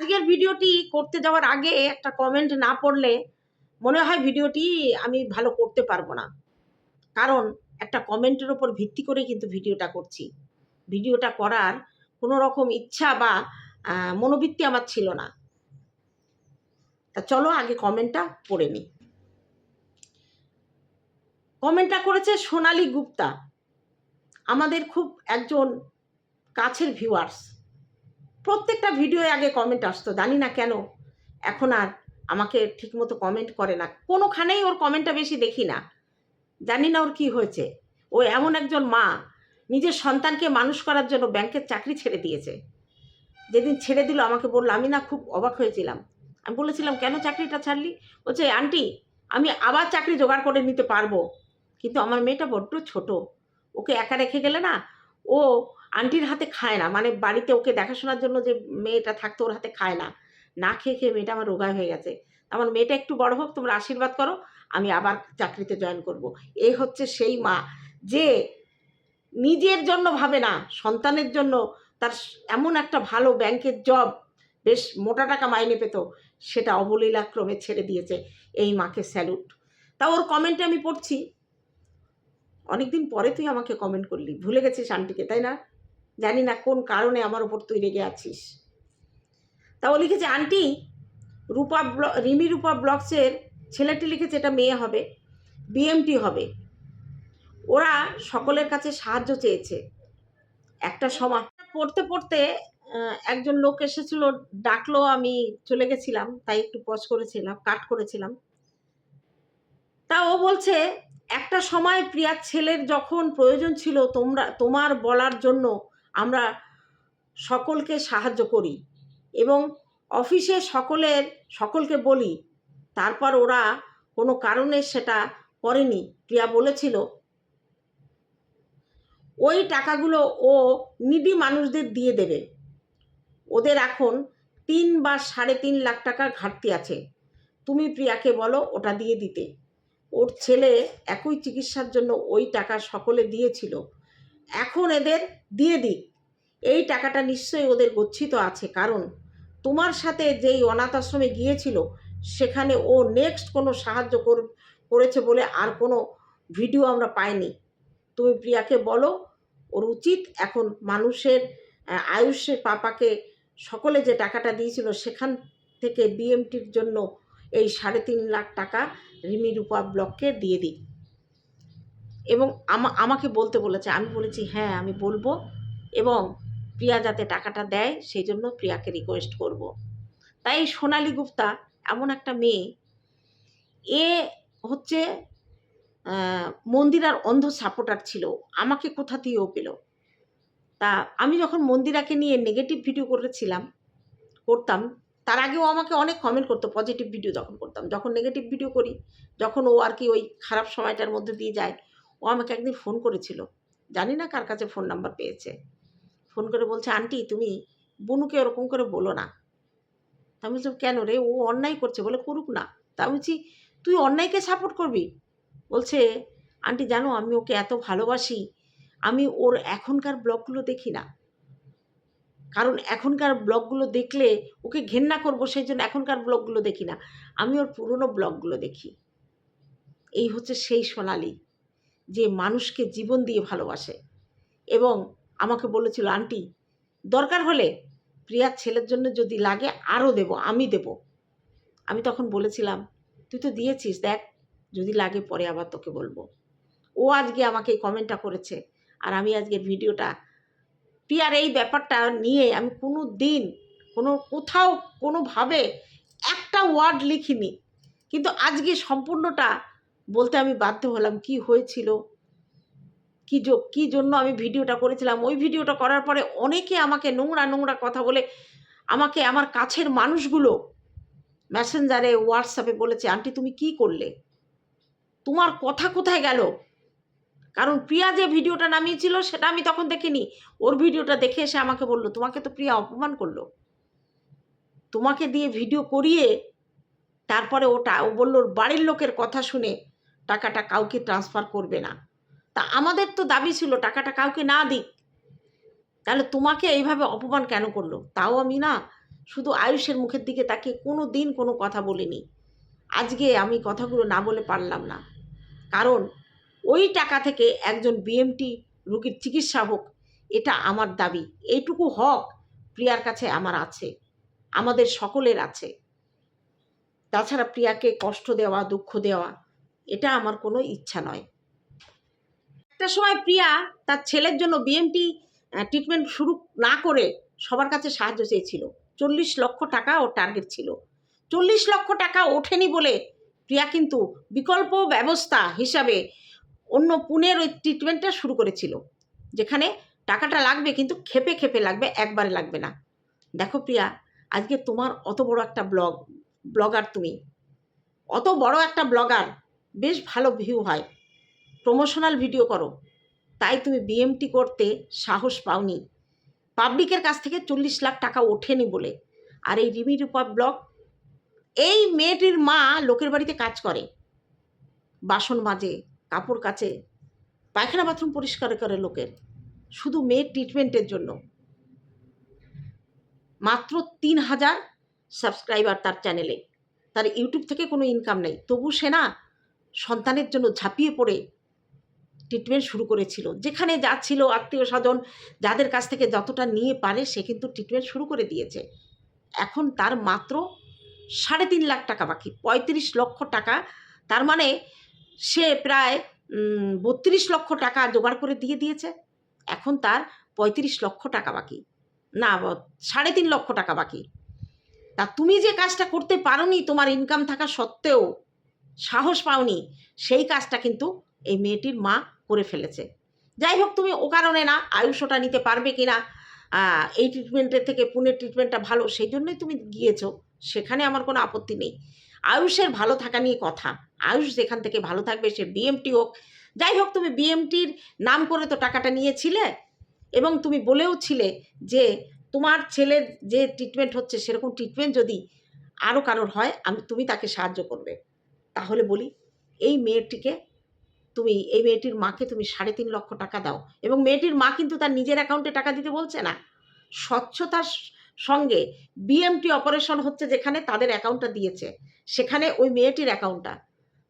আজকের ভিডিওটি করতে যাওয়ার আগে একটা কমেন্ট না পড়লে মনে হয় ভিডিওটি আমি ভালো করতে পারব না। কারণ একটা কমেন্টের ওপর ভিত্তি করে কিন্তু ভিডিওটা করছি। ভিডিওটা করার কোনো রকম ইচ্ছা বা মনোবৃত্তি আমার ছিল না। তা চলো আগে কমেন্টটা পড়ে নিই। কমেন্টটা করেছে সোনালী গুপ্তা। আমাদের খুব একজন কাছের ভিউয়ার্স প্রত্যেকটা ভিডিওয়ে আগে কমেন্ট আসতো, জানি না কেন। এখন আর আমাকে ঠিকমতো কমেন্ট করে না। কোনোখানেই ওর কমেন্টটা বেশি দেখি না। জানি না ওর কি হয়েছে। ও এমন একজন মা, নিজের সন্তানকে মানুষ করার জন্য ব্যাংকের চাকরি ছেড়ে দিয়েছে। যেদিন ছেড়ে দিল, আমাকে বলল, আমি না খুব অবাক হয়েছিলাম। আমি বলেছিলাম, কেন চাকরিটা ছাড়লি? বলছে, আন্টি, আমি আবার চাকরি জোগাড় করে নিতে পারব। কিন্তু আমার মেয়েটা বড্ড ছোট। ওকে একা রেখে গেলে না, ও আন্টির হাতে খায় না। মানে বাড়িতে ওকে দেখাশোনার জন্য যে মেয়েটা থাকতো ওর হাতে খায় না। না খেয়ে খেয়ে মেয়েটা আমার রোগা হয়ে গেছে। আমার মেয়েটা একটু বড় হোক, তোমরা আশীর্বাদ করো, আমি আবার চাকরিতে জয়েন করব। এই হচ্ছে সেই মা যে নিজের জন্য ভাবে না, সন্তানের জন্য তার এমন একটা ভালো ব্যাংকের জব বেশ মোটা টাকা মাইনে পেত, সেটা অবলীলাক্রমে ছেড়ে দিয়েছে এই মাকে স্যালুট তা ওর কমেন্টে আমি পড়ছি। অনেকদিন পরে তুই আমাকে কমেন্ট করলি। ভুলে গেছিস আন্টিকে, তাই না? জানি না কোন কারণে আমার ওপর তুই রেগে আছিস। তা ও লিখেছে, আন্টি, রূপা রিমি রূপা ব্লকসের ছেলেটি লিখেছে এটা মেয়ে হবে, বিএমটি হবে। ওরা সকলের কাছে সাহায্য চেয়েছে। একটা সময় পড়তে পড়তে একজন লোক এসেছিল, ডাকলো, আমি চলে গেছিলাম, তাই একটু পজ করেছিলাম, কাট করেছিলাম। তা ও বলছে, একটা সময় প্রিয়ার ছেলের যখন প্রয়োজন ছিল তোমরা, তোমার বলার জন্য আমরা সকলকে সাহায্য করি এবং অফিসে সকলের, সকলকে বলি, তারপর ওরা কোনো কারণে সেটা করেনি। প্রিয়া বলেছিল, ওই টাকাগুলো ও নিডি মানুষদের দিয়ে দেবে। ওদের এখন তিন বা সাড়ে তিন লাখ টাকার ঘাটতি আছে। তুমি প্রিয়াকে বলো ওটা দিয়ে দিতে। ওর ছেলে একই চিকিৎসার জন্য ওই টাকা সকলে দিয়েছিল। এখন এদের দিয়ে দিক। এই টাকাটা নিশ্চয়ই ওদের গচ্ছিত আছে, কারণ তোমার সাথে যেই অনাথ আশ্রমে গিয়েছিল, সেখানে ও নেক্সট কোনো সাহায্য কর- করেছে বলে আর কোনো ভিডিও আমরা পাইনি। তুমি প্রিয়াকে বলো, ওর উচিত এখন মানুষের আয়ুষের পাপাকে সকলে যে টাকাটা দিয়েছিল, সেখান থেকে বিএমটির জন্য এই সাড়ে তিন লাখ টাকা রিমি রূপা ব্লককে দিয়ে দিই এবং আমা, আমাকে বলতে বলেছে, আমি বলেছি হ্যাঁ আমি বলব এবং প্রিয়া যাতে টাকাটা দেয় সেই জন্য প্রিয়াকে রিকোয়েস্ট করব। তাই সোনালী গুপ্তা এমন একটা মেয়ে, এ হচ্ছে মন্দিরার অন্ধ সাপোর্টার ছিল, আমাকে কোথা দিয়ে ও পেল তা আমি যখন মন্দিরাকে নিয়ে নেগেটিভ ভিডিও করেছিলাম, করতাম, তার আগেও আমাকে অনেক কমেন্ট করতো পজিটিভ ভিডিও যখন করতাম, যখন নেগেটিভ ভিডিও করি, যখন ও আর কি ওই খারাপ সময়টার মধ্যে দিয়ে যায় ও আমাকে একদিন ফোন করেছিল। জানি না কার কাছে ফোন নাম্বার পেয়েছে। ফোন করে বলছে, আন্টি, তুমি বনুকে ওরকম করে বলো না। আমি বলছি কেন রে? ও অন্যায় করছে। বলে, করুক না। তা আমি বলছি, তুই অন্যায়কে সাপোর্ট করবি? বলছে, আন্টি, জানো, আমি ওকে এত ভালোবাসি, আমি ওর এখনকার ব্লগগুলো দেখি না। কারণ এখনকার ব্লগগুলো দেখলে ওকে ঘেন্না করব, সেই জন্য এখনকার ব্লগগুলো দেখি না। আমি ওর পুরনো ব্লগগুলো দেখি। এই হচ্ছে সেই সোনালি। যে মানুষকে জীবন দিয়ে ভালোবাসে। এবং আমাকে বলেছিল, আন্টি, দরকার হলে প্রিয়ার ছেলের জন্য যদি লাগে আরও দেব, আমি দেব। আমি তখন বলেছিলাম, তুই তো দিয়েছিস, দেখ, যদি লাগে পরে আবার তোকে বলব। ও আজকে আমাকে এই কমেন্টটা করেছে, আর আমি আজকে ভিডিওটা, প্রিয়ার এই ব্যাপারটা নিয়ে আমি কোনো দিন, কোনো কোথাও, কোনোভাবে একটা ওয়ার্ড লিখিনি। কিন্তু আজকে সম্পূর্ণটা বলতে আমি বাধ্য হলাম কি হয়েছিল, কি কি জন্য আমি ভিডিওটা করেছিলাম। ওই ভিডিওটা করার পরে অনেকে আমাকে নোংরা নোংরা কথা বলে, আমাকে আমার কাছের মানুষগুলো মেসেঞ্জারে হোয়াটসঅ্যাপে বলেছে, আন্টি, তুমি কি করলে? তোমার কথা কোথায় গেল? কারণ প্রিয়া যে ভিডিওটা নামিয়েছিল, সেটা আমি তখন দেখিনি। ওর ভিডিওটা দেখে এসে আমাকে বলল, তোমাকে তো প্রিয়া অপমান করল। তোমাকে দিয়ে ভিডিও করিয়ে তারপরে ওটা, ও বলল, ওর বাড়ির লোকের কথা শুনে টাকাটা কাউকে ট্রান্সফার করবে না। তা আমাদের তো দাবি ছিল, টাকাটা কাউকে না দিক। তাহলে তোমাকে এইভাবে অপমান কেন করল? তাও আমি না, শুধু আয়ুষের মুখের দিকে তাকে কোনো দিন কোনো কথা বলিনি। আজকে আমি কথাগুলো না বলে পারলাম না। কারণ ওই টাকা থেকে একজন বিএমটি রুগীর চিকিৎসা হোক, এটা আমার দাবি। এইটুকু হক প্রিয়ার কাছে আমার আছে, আমাদের সকলের আছে। তাছাড়া প্রিয়াকে কষ্ট দেওয়া, দুঃখ দেওয়া এটা আমার কোনো ইচ্ছা নয়। একটা সময় প্রিয়া তার ছেলের জন্য বিএমটি ট্রিটমেন্ট শুরু না করে সবার কাছে সাহায্য চেয়েছিল। চল্লিশ লক্ষ টাকা ওর টার্গেট ছিল। চল্লিশ লক্ষ টাকা ওঠেনি বলে প্রিয়া কিন্তু বিকল্প ব্যবস্থা হিসাবে অন্য পুনের ওই ট্রিটমেন্টটা শুরু করেছিল। যেখানে টাকাটা লাগবে কিন্তু খেপে খেপে লাগবে, একবারে লাগবে না। দেখো প্রিয়া, আজকে তোমার অত বড় একটা ব্লগ ব্লগার তুমি। অত বড় একটা ব্লগার বেশ ভালো ভিউ হয়। প্রমোশনাল ভিডিও করো। তাই তুমি বিএমটি করতে সাহস পাওনি। পাবলিকের কাছ থেকে চল্লিশ লাখ টাকা ওঠেনি বলে। আর এই রিমি রূপা ব্লগ এই মেয়েটির মা লোকের বাড়িতে কাজ করে। বাসন মাজে, কাপড় কাচে, পায়খানা বাথরুম পরিষ্কার করে লোকের। শুধু মেয়ের ট্রিটমেন্টের জন্য। মাত্র তিন হাজার সাবস্ক্রাইবার তার চ্যানেলে তার ইউটিউব থেকে কোনো ইনকাম নেই। তবু সে না সন্তানের জন্য ঝাঁপিয়ে পড়ে ট্রিটমেন্ট শুরু করেছিল। যেখানে যাচ্ছিল আত্মীয় স্বজন, যাদের কাছ থেকে যতটা নিয়ে পারে সে কিন্তু ট্রিটমেন্ট শুরু করে দিয়েছে। এখন তার মাত্র সাড়ে তিন লাখ টাকা বাকি, পঁয়ত্রিশ লক্ষ টাকা। তার মানে সে প্রায় বত্রিশ লক্ষ টাকা জোগাড় করে দিয়ে দিয়েছে। এখন তার পঁয়ত্রিশ লক্ষ টাকা বাকি। না, সাড়ে তিন লক্ষ টাকা বাকি। তা তুমি যে কাজটা করতে পারোনি, তোমার ইনকাম থাকা সত্ত্বেও সাহস পাওনি, সেই কাজটা কিন্তু এই মেয়েটির মা করে ফেলেছে। যাই হোক, তুমি ও কারণে না আয়ুষ ওটা নিতে পারবে কি না এই ট্রিটমেন্টের থেকে পুনের ট্রিটমেন্টটা ভালো, সেই জন্যই তুমি গিয়েছো, সেখানে আমার কোনো আপত্তি নেই। আয়ুষের ভালো থাকা নিয়ে কথা, আয়ুষ যেখান থেকে ভালো থাকবে সে বিএমটি হোক। যাই হোক, তুমি বিএমটির নাম করে তো টাকাটা নিয়েছিলে এবং তুমি বলেও ছিলে যে তোমার ছেলের যে ট্রিটমেন্ট হচ্ছে, সেরকম ট্রিটমেন্ট যদি আরও কারোর হয়, আমি, তুমি তাকে সাহায্য করবে। তাহলে বলি, এই মেয়েটিকে তুমি, এই মেয়েটির মাকে তুমি সাড়ে তিন লক্ষ টাকা দাও। এবং মেয়েটির মা কিন্তু তার নিজের অ্যাকাউন্টে টাকা দিতে বলছে না। স্বচ্ছতার সঙ্গে বিএমটি অপারেশন হচ্ছে যেখানে তাদের অ্যাকাউন্টটা দিয়েছে। সেখানে ওই মেয়েটির অ্যাকাউন্টটা।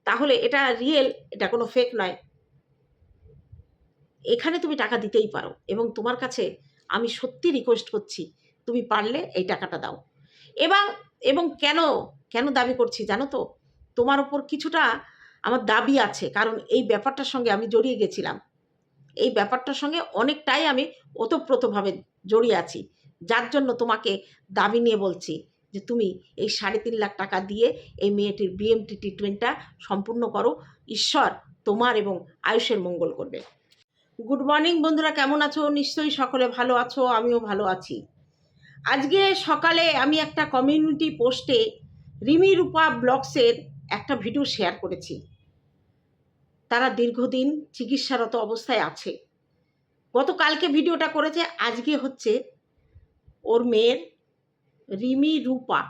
তাহলে এটা রিয়েল এটা কোনো ফেক নয়। এখানে তুমি টাকা দিতেই পারো। এবং তোমার কাছে আমি সত্যি রিকোয়েস্ট করছি, তুমি পারলে এই টাকাটা দাও। এবং এবং কেন কেন দাবি করছি জানো তো? তোমার ওপর কিছুটা আমার দাবি আছে, কারণ এই ব্যাপারটার সঙ্গে আমি জড়িয়ে গেছিলাম। এই ব্যাপারটার সঙ্গে অনেকটাই আমি ওতপ্রোতভাবে জড়িয়ে আছি। যার জন্য তোমাকে দাবি নিয়ে বলছি যে তুমি এই সাড়ে তিন লাখ টাকা দিয়ে এই মেয়েটির বিএমটি ট্রিটমেন্টটা সম্পূর্ণ করো। ঈশ্বর তোমার এবং আয়ুষের মঙ্গল করবে। গুড মর্নিং বন্ধুরা, কেমন আছো? নিশ্চয়ই সকলে ভালো আছো, আমিও ভালো আছি। আজকে সকালে আমি একটা কমিউনিটি পোস্টে রিমি রূপা ব্লগসের একটা ভিডিও শেয়ার করেছি। তারা দীর্ঘদিন চিকিৎসারত অবস্থায় আছে। গতকালকে ভিডিওটা করেছে, আজকে হচ্ছে ওর মেয়ের রিমি রূপা।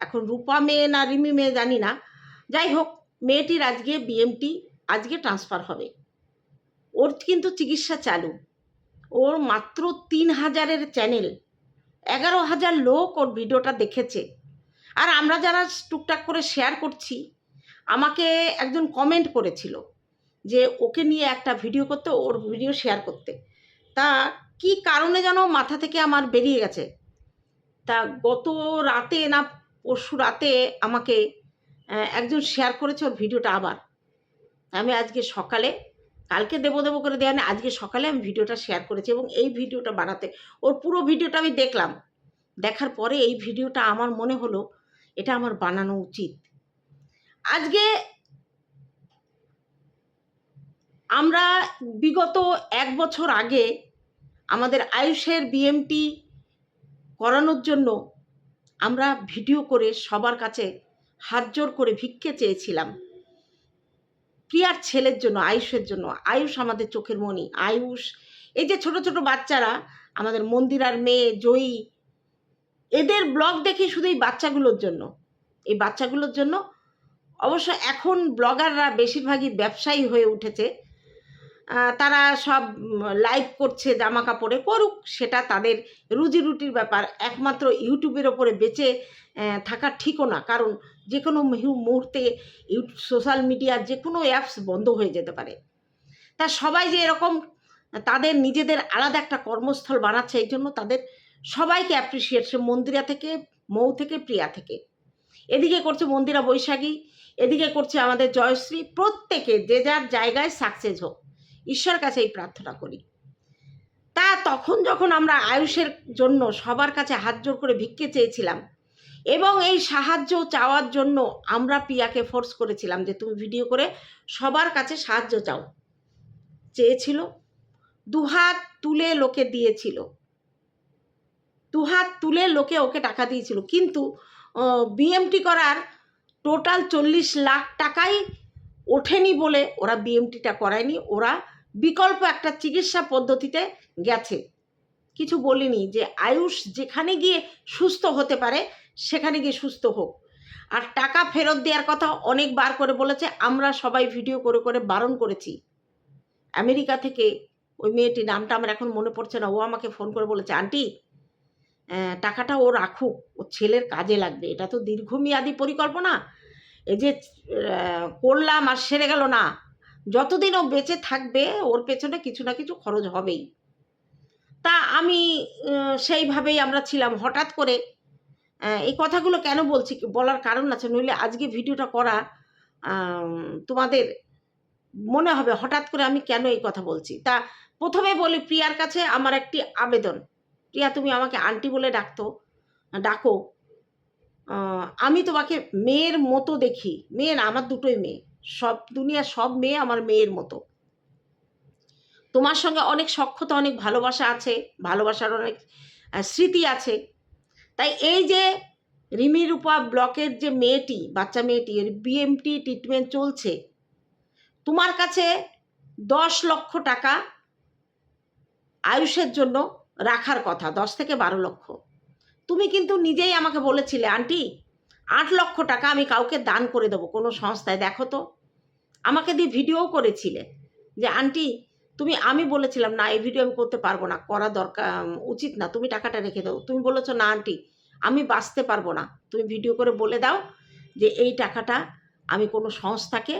এখন রূপা মেয়ে না রিমি মেয়ে জানি না। যাই হোক, মেয়েটির আজকে বিএমটি আজকে ট্রান্সফার হবে। ওর কিন্তু চিকিৎসা চালু। ওর মাত্র তিন হাজারের চ্যানেল এগারো হাজার লোক ওর ভিডিওটা দেখেছে। আর আমরা যারা টুকটাক করে শেয়ার করছি, আমাকে একজন কমেন্ট করেছিল যে ওকে নিয়ে একটা ভিডিও করতে, ওর ভিডিও শেয়ার করতে। তা কি কারণে যেন মাথা থেকে আমার বেরিয়ে গেছে? তা গত রাতে না পরশু রাতে আমাকে একজন শেয়ার করেছে ওর ভিডিওটা আবার। আমি আজকে সকালে, কালকে দেবো দেবো করে দেওয়া নেই, আজকে সকালে আমি ভিডিওটা শেয়ার করেছি এবং এই ভিডিওটা বানাতে, ওর পুরো ভিডিওটা আমি দেখলাম। দেখার পরে এই ভিডিওটা আমার মনে হলো এটা আমার বানানো উচিত। আজকে আমরা বিগত এক বছর আগে আমাদের আয়ুষের বিএমটি করানোর জন্য আমরা ভিডিও করে সবার কাছে হাত জোর করে ভিক্ষে চেয়েছিলাম। প্রিয়ার ছেলের জন্য, আয়ুষের জন্য। আয়ুষ আমাদের চোখের মণি, আয়ুষ। এই যে ছোট ছোট বাচ্চারা, আমাদের মন্দিরার মেয়ে, জয়ী এদের ব্লগ দেখি শুধু এই বাচ্চাগুলোর জন্য। এই বাচ্চাগুলোর জন্য অবশ্য এখন ব্লগাররা বেশিরভাগই ব্যবসায়ী হয়ে উঠেছে। তারা সব লাইভ করছে জামা কাপড়ে, করুক, সেটা তাদের রুজি রুটির ব্যাপার। একমাত্র ইউটিউবের ওপরে বেঁচে থাকা ঠিকও না। কারণ যে কোনো মুহূর্তে সোশ্যাল মিডিয়ার যে কোনো অ্যাপস বন্ধ হয়ে যেতে পারে। তা সবাই যে এরকম তাদের নিজেদের আলাদা একটা কর্মস্থল বানাচ্ছে, এই জন্য তাদের সবাইকে অ্যাপ্রিসিয়েট সে মন্দিরা থেকে, মৌ থেকে, প্রিয়া থেকে। এদিকে করছে মন্দিরা বৈশাখী, এদিকে করছে আমাদের জয়শ্রী, প্রত্যেকে যে যার জায়গায় সাকসেস হোক। ঈশ্বর কাছে এই প্রার্থনা করি। তা তখন যখন আমরা আয়ুষের জন্য সবার কাছে হাত জোর করে ভিক্ষে চেয়েছিলাম এবং এই সাহায্য চাওয়ার জন্য আমরা প্রিয়াকে ফোর্স করেছিলাম যে তুমি ভিডিও করে সবার কাছে সাহায্য চাও। চেয়েছিল, দুহাত তুলে লোকে দিয়েছিল। দুহাত তুলে লোকে ওকে টাকা দিয়েছিল। কিন্তু বিএমটি করার টোটাল চল্লিশ লাখ টাকাই ওঠেনি বলে ওরা বিএমটিটা করায়নি। ওরা বিকল্প একটা চিকিৎসা পদ্ধতিতে গেছে। কিছু বলিনি যে আয়ুষ যেখানে গিয়ে সুস্থ হতে পারে, সেখানে গিয়ে সুস্থ হোক। আর টাকা ফেরত দেওয়ার কথা অনেকবার করে বলেছে। আমরা সবাই ভিডিও করে করে বারণ করেছি। আমেরিকা থেকে ওই মেয়েটি নামটা আমার এখন মনে পড়ছে না। ও আমাকে ফোন করে বলেছে, আন্টি টাকাটা ও রাখুক ওর ছেলের কাজে লাগবে। এটা তো দীর্ঘমেয়াদী পরিকল্পনা। এই যে করলাম আর সেরে গেল না। যতদিন ও বেঁচে থাকবে, ওর পেছনে কিছু না কিছু খরচ হবেই। তা আমি সেইভাবেই আমরা ছিলাম। হঠাৎ করে এই কথাগুলো কেন বলছি? বলার কারণ আছে। নইলে আজকে ভিডিওটা করা তোমাদের মনে হবে হঠাৎ করে আমি কেন এই কথা বলছি। তা প্রথমে বলি, প্রিয়ার কাছে আমার একটি আবেদন। প্রিয়া, তুমি আমাকে আন্টি বলে ডাকতো। ডাকো। আমি তোমাকে মেয়ের মতো দেখি। মেয়ে না আমার দুটোই মেয়ে। সব দুনিয়ার সব মেয়ে আমার মেয়ের মতো। তোমার সঙ্গে অনেক সক্ষতা অনেক ভালোবাসা আছে। ভালোবাসার অনেক স্মৃতি আছে। তাই এই যে রিমি রূপা ব্লকের যে মেয়েটি, বাচ্চা মেয়েটি, এর বিএমটি ট্রিটমেন্ট চলছে, তোমার কাছে দশ লক্ষ টাকা আয়ুষের জন্য রাখার কথা, দশ থেকে বারো লক্ষ। তুমি কিন্তু নিজেই আমাকে বলেছিলে, আন্টি, আট লক্ষ টাকা আমি কাউকে দান করে দেবো কোনো সংস্থায়, দেখো তো। আমাকে দিয়ে ভিডিও করেছিলে যে, আন্টি, তুমি, আমি বলেছিলাম, না, এই ভিডিও আমি করতে পারব না, করা দরকার উচিত না, তুমি টাকাটা রেখে দাও। তুমি বলেছ, না, আন্টি, আমি বাঁচতে পারব না। তুমি ভিডিও করে বলে দাও যে, এই টাকাটা আমি কোনো সংস্থাকে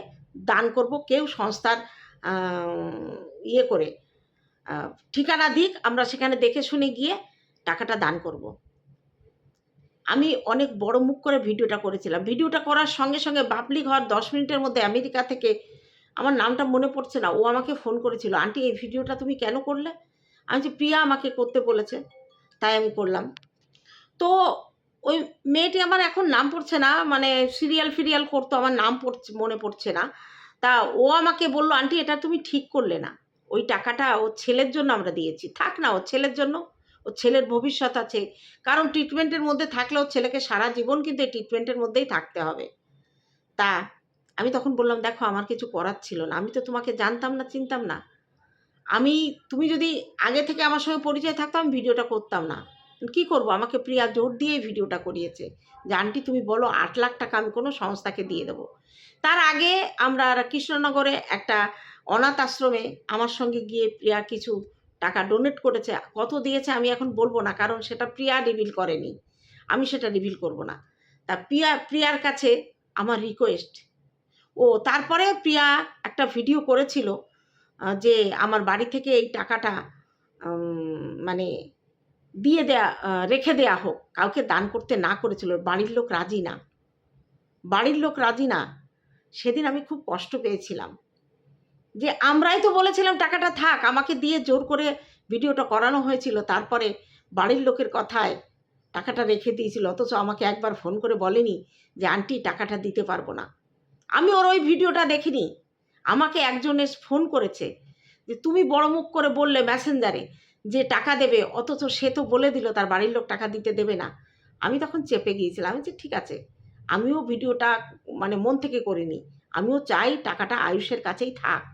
দান করব, কেউ সংস্থার ইয়ে করে ঠিকানা দিক, আমরা সেখানে দেখে শুনে গিয়ে টাকাটা দান করব। আমি অনেক বড় মুখ করে ভিডিওটা করেছিলাম। ভিডিওটা করার সঙ্গে সঙ্গে বাবলি ঘর দশ মিনিটের মধ্যে আমেরিকা থেকে আমার নামটা মনে পড়ছে না, ও আমাকে ফোন করেছিল, আন্টি, এই ভিডিওটা তুমি কেন করলে? আমি যে প্রিয়া আমাকে করতে বলেছে, তাই আমি করলাম। তো ওই মেয়েটি আমার এখন নাম পড়ছে না মানে সিরিয়াল ফিরিয়াল করতো, আমার নাম পড়ছে, মনে পড়ছে না। তা ও আমাকে বলল, আন্টি, এটা তুমি ঠিক করলে না। ওই টাকাটা ওর ছেলের জন্য আমরা দিয়েছি। থাক না, ওর ছেলের জন্য ও ছেলের ভবিষ্যৎ আছে। কারণ ট্রিটমেন্টের মধ্যে থাকলে ওর ছেলেকে সারা জীবন কিন্তু এই ট্রিটমেন্টের মধ্যেই থাকতে হবে। তা, আমি তখন বললাম, দেখো, আমার কিছু করার ছিল না। আমি তো তোমাকে জানতাম না, চিনতাম না। আমি, তুমি যদি আগে থেকে আমার সঙ্গে পরিচয় থাকতো, আমি ভিডিওটা করতাম না। কি করব? আমাকে প্রিয়া জোর দিয়ে ভিডিওটা করিয়েছে। যে, আন্টি, তুমি বলো, আট লাখ টাকা আমি কোনো সংস্থাকে দিয়ে দেবো। তার আগে আমরা কৃষ্ণনগরে একটা অনাথ আশ্রমে আমার সঙ্গে গিয়ে প্রিয়া কিছু টাকা ডোনেট করেছে। কত দিয়েছে আমি এখন বলব না, কারণ সেটা প্রিয়া রিভিল করেনি। আমি সেটা রিভিল করব না। তা প্রিয়া, প্রিয়ার কাছে আমার রিকোয়েস্ট ও, তারপরে প্রিয়া একটা ভিডিও করেছিল যে আমার বাড়ি থেকে এই টাকাটা মানে দিয়ে দেয়া রেখে দেয়া হোক। কাউকে দান করতে না করেছিল, বাড়ির লোক রাজি না। বাড়ির লোক রাজি না। সেদিন আমি খুব কষ্ট পেয়েছিলাম। যে আমরাই তো বলেছিলাম, টাকাটা থাক, আমাকে দিয়ে জোর করে ভিডিওটা করানো হয়েছিল, তারপরে বাড়ির লোকের কথায় টাকাটা রেখে দিয়েছিল, অথচ আমাকে একবার ফোন করে বলেনি যে, আন্টি, টাকাটা দিতে পারব না। আমি ওর ওই ভিডিওটা দেখিনি। আমাকে একজন এসে ফোন করেছে যে, তুমি বড় মুখ করে বললে মেসেঞ্জারে যে টাকা দেবে, অথচ সে তো বলে দিল তার বাড়ির লোক টাকা দিতে দেবে না। আমি তখন চেপে গিয়েছিলাম, আমি যে, ঠিক আছে। আমিও ভিডিওটা মানে মন থেকে করিনি। আমিও চাই টাকাটা আয়ুষের কাছেই থাক।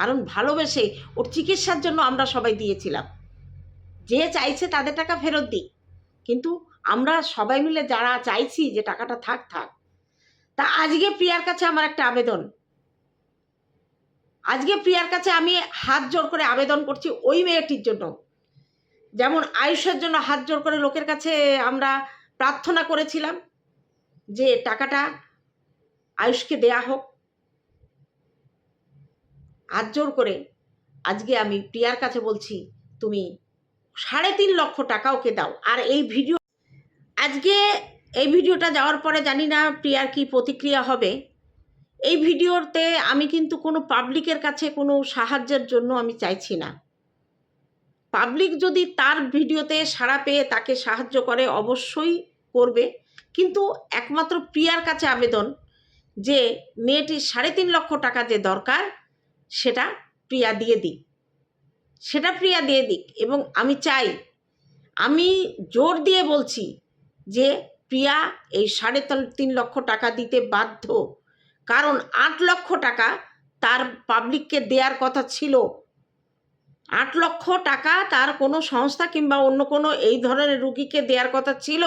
কারণ ভালোবেসে ওর চিকিৎসার জন্য আমরা সবাই দিয়েছিলাম। যে চাইছে তাদের টাকা ফেরত দিই কিন্তু আমরা সবাই মিলে যারা চাইছি যে টাকাটা থাক থাক, তা আজকে প্রিয়ার কাছে আমার একটা আবেদন। আজকে প্রিয়ার কাছে আমি হাত জোর করে আবেদন করছি ওই মেয়েটির জন্য। যেমন আয়ুষের জন্য হাত জোর করে লোকের কাছে আমরা প্রার্থনা করেছিলাম যে টাকাটা আয়ুষকে দেয়া হোক। হাত জোর করে, আজকে আমি প্রিয়ার কাছে বলছি, তুমি সাড়ে তিন লক্ষ টাকা ওকে দাও। আর এই ভিডিও, আজকে এই ভিডিওটা যাওয়ার পরে জানি না প্রিয়ার কি প্রতিক্রিয়া হবে। এই ভিডিওতে আমি কিন্তু কোনো পাবলিকের কাছে কোনো সাহায্যের জন্য আমি চাইছি না। পাবলিক যদি তার ভিডিওতে সাড়া পেয়ে তাকে সাহায্য করে, অবশ্যই করবে। কিন্তু একমাত্র প্রিয়ার কাছে আবেদন যে মেয়েটির সাড়ে তিন লক্ষ টাকা যে দরকার সেটা প্রিয়া দিয়ে দিক। সেটা প্রিয়া দিয়ে দিক এবং আমি চাই, আমি জোর দিয়ে বলছি যে প্রিয়া এই সাড়ে তিন- লক্ষ টাকা দিতে বাধ্য। কারণ আট লক্ষ টাকা তার পাবলিককে দেওয়ার কথা ছিল। আট লক্ষ টাকা তার কোনো সংস্থা কিংবা অন্য কোনো এই ধরনের রুগীকে দেওয়ার কথা ছিল।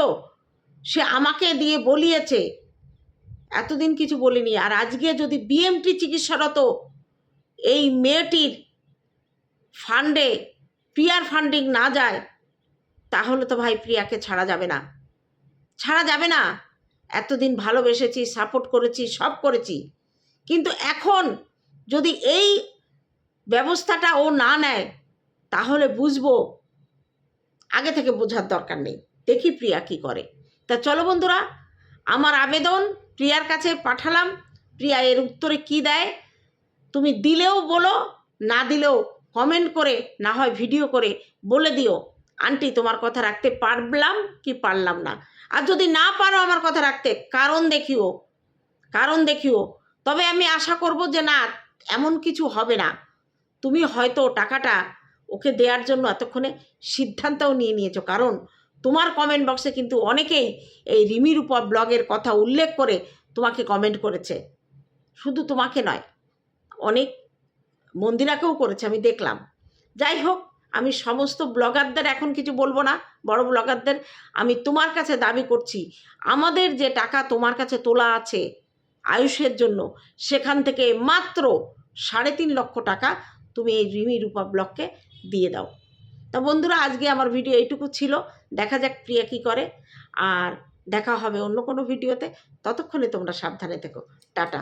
সে আমাকে দিয়ে বলিয়েছে। এতদিন কিছু বলিনি। আর আজকে যদি বিএমটি চিকিৎসারত এই মেয়েটির ফান্ডে প্রিয়ার ফান্ডিং না যায়, তাহলে তো ভাই প্রিয়াকে ছাড়া যাবে না। ছাড়া যাবে না। এতদিন ভালোবেসেছি সাপোর্ট করেছি, সব করেছি। কিন্তু এখন যদি এই ব্যবস্থাটা ও না নেয়, তাহলে বুঝব আগে থেকে বোঝার দরকার নেই। দেখি প্রিয়া কি করে। তা চলো বন্ধুরা, আমার আবেদন প্রিয়ার কাছে পাঠালাম। প্রিয়া এর উত্তরে কি দেয় তুমি দিলেও বলো, না দিলেও কমেন্ট করে, না হয় ভিডিও করে বলে দিও। আন্টি, তোমার কথা রাখতে পারলাম কি পারলাম না? আর যদি না পারো আমার কথা রাখতে, কারণ দেখিও কারণ দেখিও। তবে আমি আশা করব যে না, এমন কিছু হবে না। তুমি হয়তো টাকাটা ওকে দেওয়ার জন্য এতক্ষণে সিদ্ধান্তও নিয়ে নিয়েছো, কারণ তোমার কমেন্ট বক্সে কিন্তু অনেকেই এই রিমির উপর ব্লগের কথা উল্লেখ করে তোমাকে কমেন্ট করেছে। শুধু তোমাকে নয় অনেক মন্দিরাকেও করেছে, আমি দেখলাম। যাই হোক, আমি সমস্ত ব্লগারদের এখন কিছু বলব না, বড় ব্লগারদের আমি তোমার কাছে দাবি করছি, আমাদের যে টাকা তোমার কাছে তোলা আছে আয়ুষের জন্য, সেখান থেকে মাত্র সাড়ে তিন লক্ষ টাকা তুমি এই রিমি রূপা ব্লগকে দিয়ে দাও। তা বন্ধুরা, আজকে আমার ভিডিও এইটুকু ছিল, দেখা যাক প্রিয়া কী করে, আর দেখা হবে অন্য কোনো ভিডিওতে, ততক্ষণে তোমরা সাবধানে থেকো। টাটা।